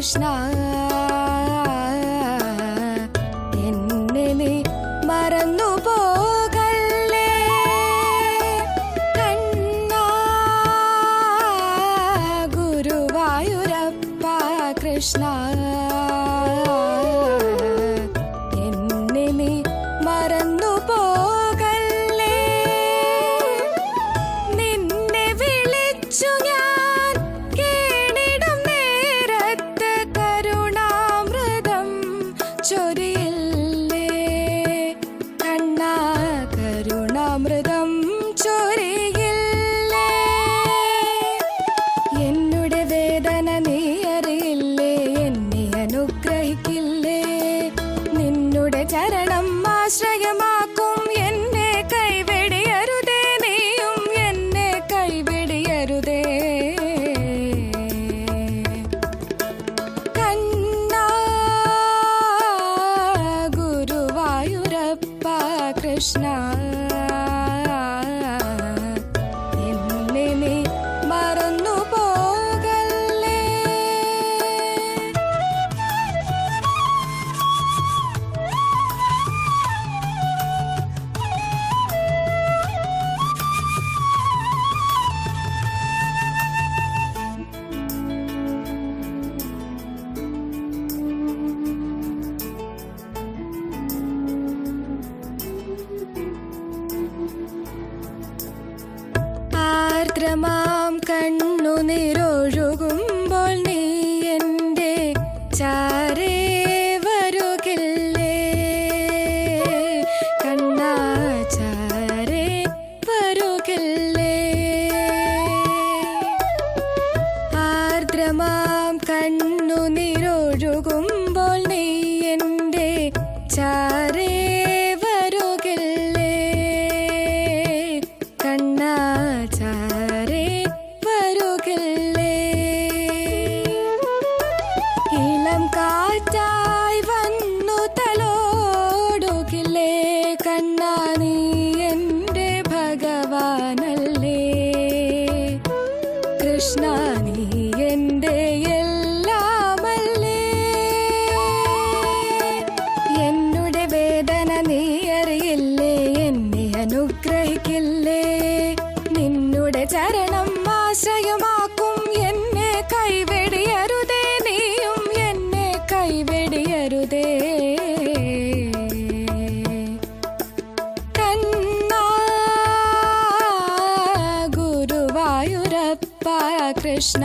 കൃഷ്ണ കൃഷ്ണ ആർദ്രമാം കണ്ണു നിരൊഴുകുമ്പോൾ നീ എന്റെ ചാരേ വരുകില്ലേ? കണ്ണാ ചാരേ വരുകില്ലേ? ആർദ്രമാം കണ്ണു നിരൊഴുകുമ്പോൾ നീ എന്റെ ചാരേ അനുഗ്രഹിക്കില്ലേ? നിന്നുടെ ചരണം ആശ്രയമാക്കും. എന്നെ കൈവെടിയരുതേ നീയും എന്നെ കൈവെടിയരുതേ. കണ്ണാ ഗുരുവായൂരപ്പ കൃഷ്ണ.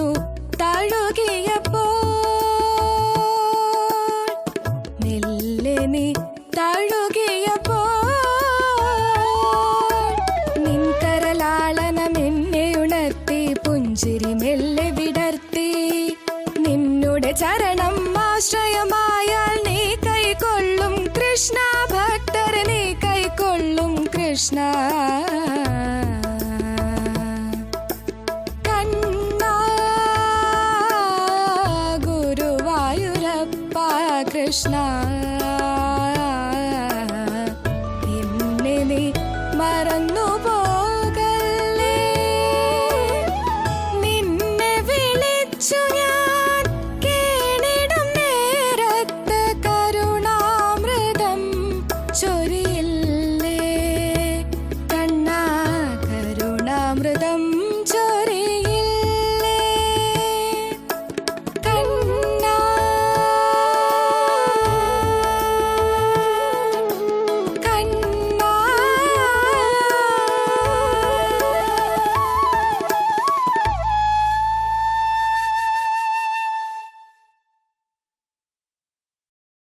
വന്നു തഴുകിയപ്പോ മെല്ലെ നീ തഴുകിയപ്പോ നിൻകരലാളനം എന്നെ ഉണർത്തി പുഞ്ചിരി മെല്ലെ വിടർത്തി. നിന്നുടെ ചരണം ആശ്രയമായാൽ നീ കൈക്കൊള്ളും. കൃഷ്ണ ഭക്തർ നീ കൈക്കൊള്ളും. കൃഷ്ണ കൃഷ്ണ. എന്നെ നീ മറന്നു പോകല്ലേ? നിന്നെ വിളിച്ചു ഞാൻ കേണിടും നേരത്ത് കരുണാമൃതം ചൊരിയില്ലേ? കണ്ണ കരുണാമൃതം ചൊരി